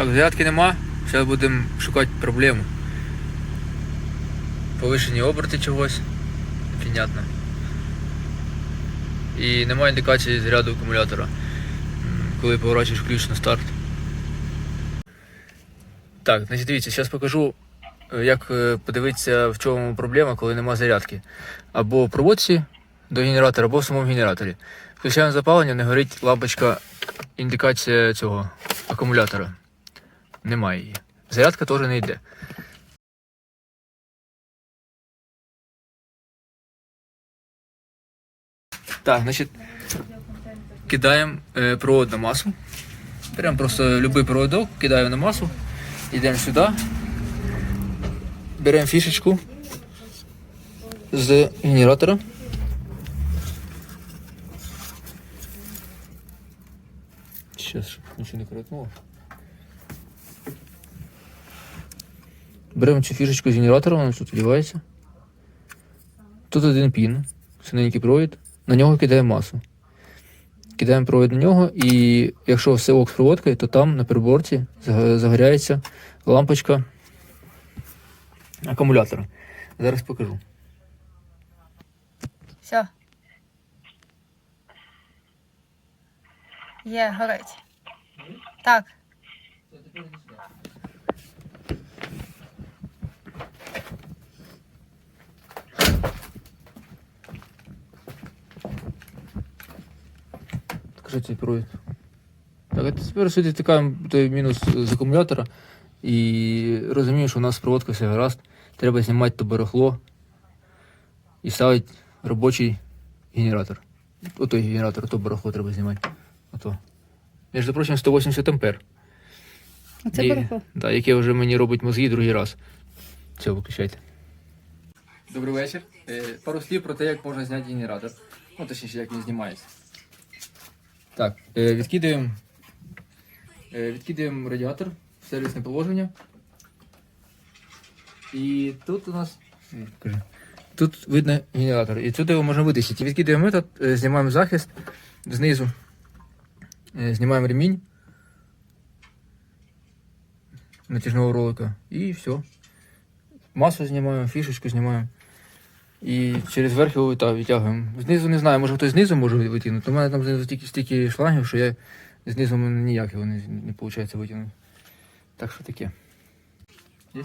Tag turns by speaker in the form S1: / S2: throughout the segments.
S1: Так, зарядки нема. Зараз будемо шукати проблему. Повишені оберти чогось. Непонятно. І немає індикації заряду акумулятора. Коли поворачуєш ключ на старт. Так, значить дивіться, зараз покажу, е, як е, подивитися, в чому проблема, коли нема зарядки. Або в проводці до генератора, або в самому генераторі. Включаємо запалення, не горить лампочка, індикація цього акумулятора. Немає її. Зарядка теж не йде. Так, значить, кидаємо е, провод на масу. Беремо просто будь-який проводок, кидаємо на масу, йдемо сюди, беремо фішечку з генератора. Сейчас, щоб нічого не коротнуло. Беремо цю фішечку з генератора, вона тут вдівається. Тут один пін, синенький провід, на нього кидаємо масу. Кидаємо провід на нього, і якщо все ок з проводкою, то там на приборці загоряється лампочка акумулятора. Зараз покажу.
S2: Все. Є, горить. Так.
S1: Скажи цей провід. Так, а тепер сюди втикаємо той мінус з акумулятора і розуміємо, що у нас проводка все гаразд. Треба знімати то барахло і ставити робочий генератор. Отой генератор, то барахло треба знімати. Ото. Між прочим, 180 ампер.
S2: Оце
S1: І-
S2: барахло.
S1: Да, яке вже мені робить мозги другий раз. Все, виключайте. Добрий вечір. Е, Пару слів про те, як можна зняти генератор. Ну, точніше, як він знімається. Так, е, відкидаємо, е, відкидаємо радіатор в сервісне положення. І тут у нас. Тут видно генератор. І тут його можна витащити. Відкидаємо метод, е, знімаємо захист знизу. Знімаємо ремінь натяжного ролика. І все. Масу знімаємо, фішечку знімаємо. І через верх його витягуємо. Знизу не знаю, може хтось знизу може витягнути. У мене там знизу стільки, стільки шлангів, що я знизу мене ніяк його не, не виходить витягнути. Так що таке. Є?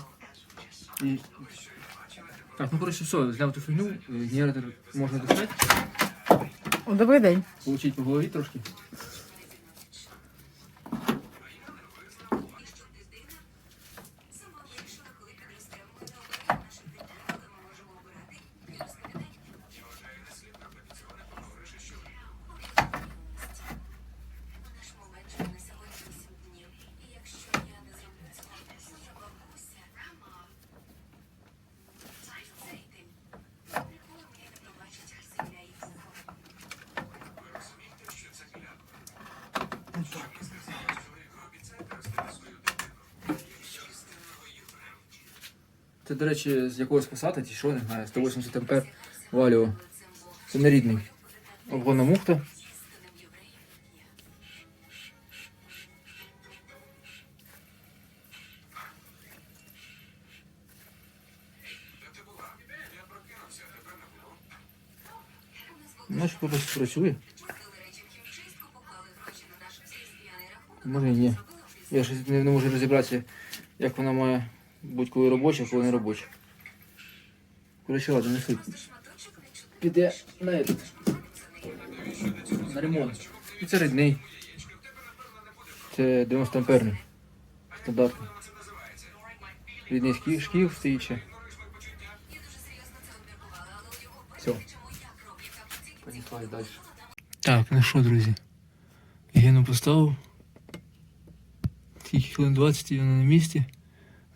S1: І... Так, ну коротше, все, зняв ту фігню, е, генератор можна достати,
S2: добрий день.
S1: получить по голові трошки. Це, до речі, з якогось посада, чи що, не знаю, 180 ампер валіо. Це не рідний. Обгонна муфта. Ну, що працює. Може ні. Я ж не можу розібратися, як вона має бути коли робоча, коли не робоча. Короче, ладно, не суть. Піде на этот. На ремонт. І це рідний. Це 90 амперний. Стандартний. Рідний шкіл, шкіл стоїть ще. Все. Понеслась далі. Так, ну що, друзі? Гену поставив. Тільки хвилин 20 і вона на місці.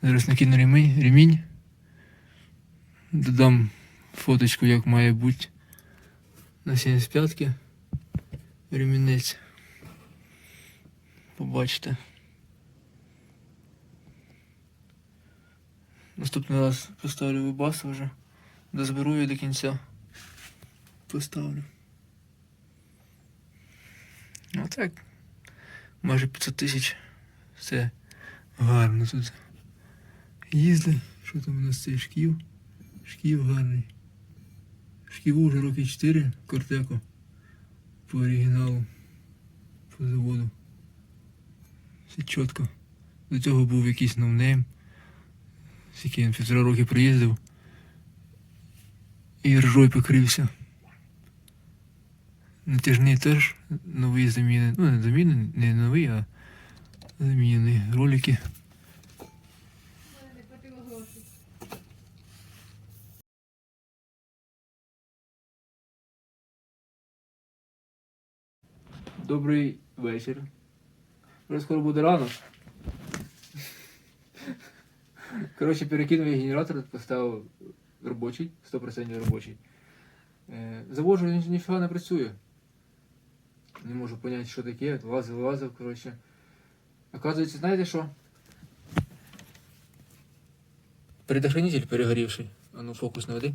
S1: Зараз накину ремінь. ремінь. Додам фоточку, як має бути на 75-ки. Ремінець. Побачите. Наступний раз поставлю вибас вже. Дозберу її до кінця. Поставлю. Ну так. Майже 500 тисяч. Все Гарно тут. Їздить. Що там у нас цей шків? Шків гарний. Шківу вже роки 4, Кортеко. По оригіналу. По заводу. Все чітко. До цього був якийсь ноунейм. Скільки він півтора роки приїздив. І ржой покрився. Натяжний теж нові заміни. Ну, не заміни, не нові, а замінені ролики. Добрий вечір. Вже скоро буде ранок. Коротше, перекинув я генератор, поставив робочий, 100% робочий. Е, Заводжу, ні- ніфіга не працює. Не можу поняти, що таке. Лазив, лазив, коротше. Оказується, знаєте що? Предохранитель перегорівший. А ну фокус наведи.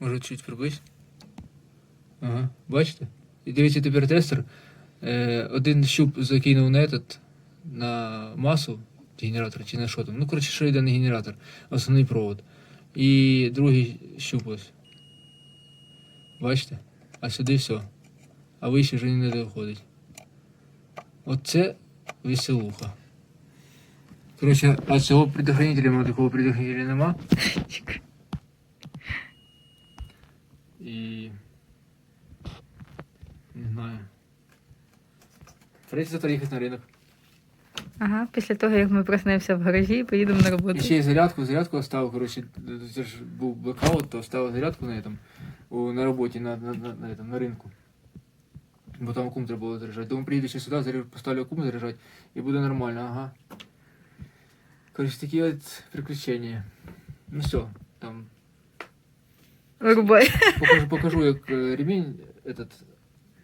S1: Може чуть приблизь. Ага, бачите? І дивіться тепер тестер. Е, один щуп закинув на этот, на масу генератор чи на що там. Ну, коротше, що йде на генератор, основний провод. І другий щуп ось. Бачите? А сюди все. А вище вже не доходить. Оце веселуха. Коротше, а цього предохранителя, мого такого предохранителя нема. І. Не знаю. Придеться завтра їхати на ринок.
S2: Ага, після того, як ми проснемося в гаражі, поїдемо на роботу.
S1: І ще й зарядку, зарядку оставив, коротше, це ж був блокаут, то оставив зарядку на этом, у, на роботі, на, на, на, на, этом, на ринку. Бо там акум треба було заряджати. Думаю, приїду ще сюди, заряд- поставлю акум заряджати і буде нормально, ага. Коротше, такі от приключення. Ну все, там
S2: Рубай.
S1: покажу, покажу як е, ремінь, этот,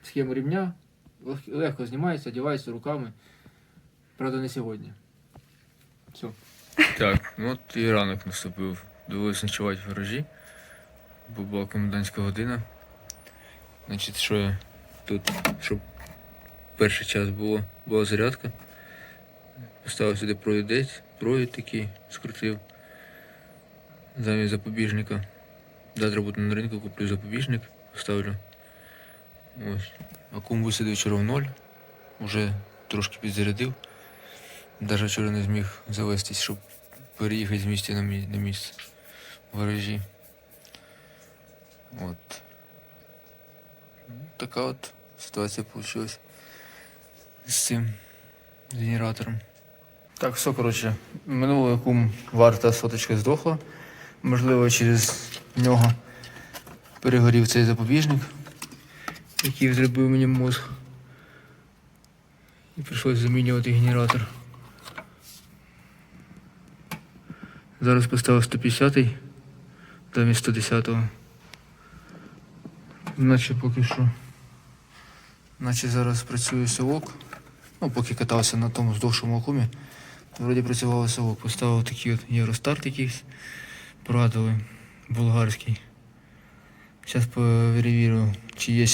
S1: схему. Лег- Легко знімається, одягається руками. Правда, не сьогодні. Все.
S3: Так, ну от і ранок наступив. Довелося ночувати в гаражі, бо була комендантська година. Значить, що тут, щоб перший час було, була зарядка. Поставив сюди провідець, провід такий, скрутив замість запобіжника. Завтра буду на ринку, куплю запобіжник, поставлю. Ось. Акум висадив вчора в ноль, вже трошки підзарядив. Навіть вчора не зміг завестись, щоб переїхати з місця на, мі- на місце в гаражі. От. Така от ситуація вийшла з цим генератором.
S1: Так, все, коротше, минулий кум варта соточка здохла. Можливо, через нього перегорів цей запобіжник, який зробив мені мозг. І прийшлося замінювати генератор. Зараз поставив 150-й замість 110-го. Наче поки що. Наче зараз працює совок. Ну, поки катався на тому здовшому акумі. Вроді працював совок. Поставив такий от євростарт якийсь. Порадили. Болгарський. Зараз перевірю, чи є.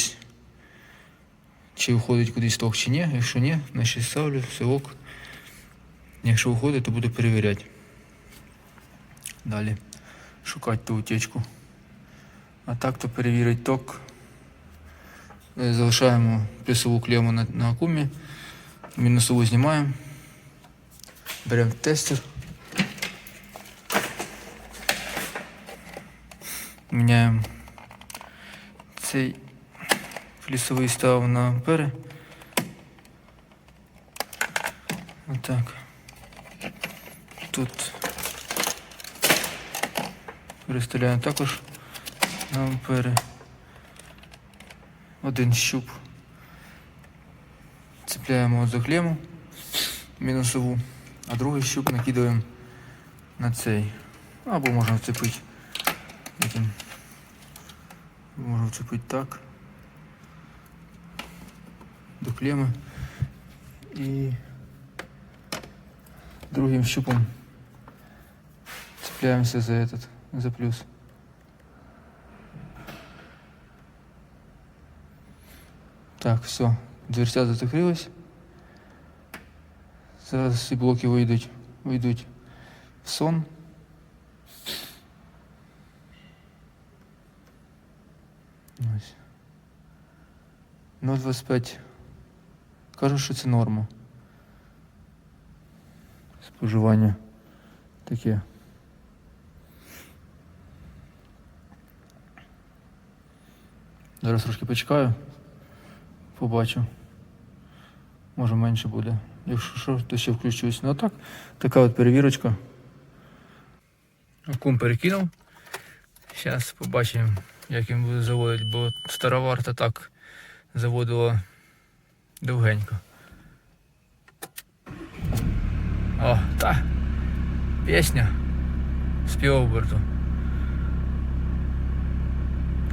S1: Чи виходить кудись ток, чи ні. Якщо ні, значить ставлю совок. Якщо виходить, то буду перевіряти. Далі. Шукати ту утечку. А так то перевірить ток. Е, Залишаємо плюсову клему на, на акумі. Мінусову знімаємо. Беремо тестер. Міняємо цей плюсовий став на ампери. Отак. Тут переставляємо також на ампери. Один щуп. Цепляємо за клему мінусову, а другий щуп накидаємо на цей. Або можна вцепити. Можна вцепити так. До клеми. І другим щупом цепляємося за этот, за плюс. Так, все, дверця закрилась. Зараз ці блоки вийдуть, вийдуть в сон. Ось. 0,25. Кажуть, що це норма. Споживання таке. Зараз трошки почекаю. Побачу. Може менше буде. Якщо що, то ще включусь. Ну а так, така от перевірочка. Кум перекинув. Зараз побачимо, як він буде заводити, бо стара варта так заводила довгенько. О, та. Пісня. З півоберту.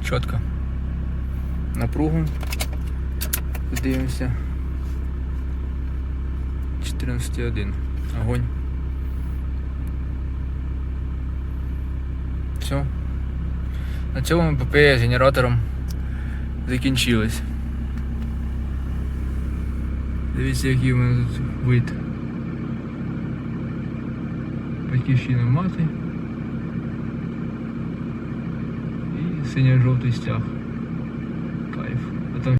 S1: Чітко. Напругу. Подивимося. 14.1. Огонь. Все. На цьому епопея з генератором закінчилась. Дивіться, який у мене тут вид. Батьківщина мати. І синьо-жовтий стяг.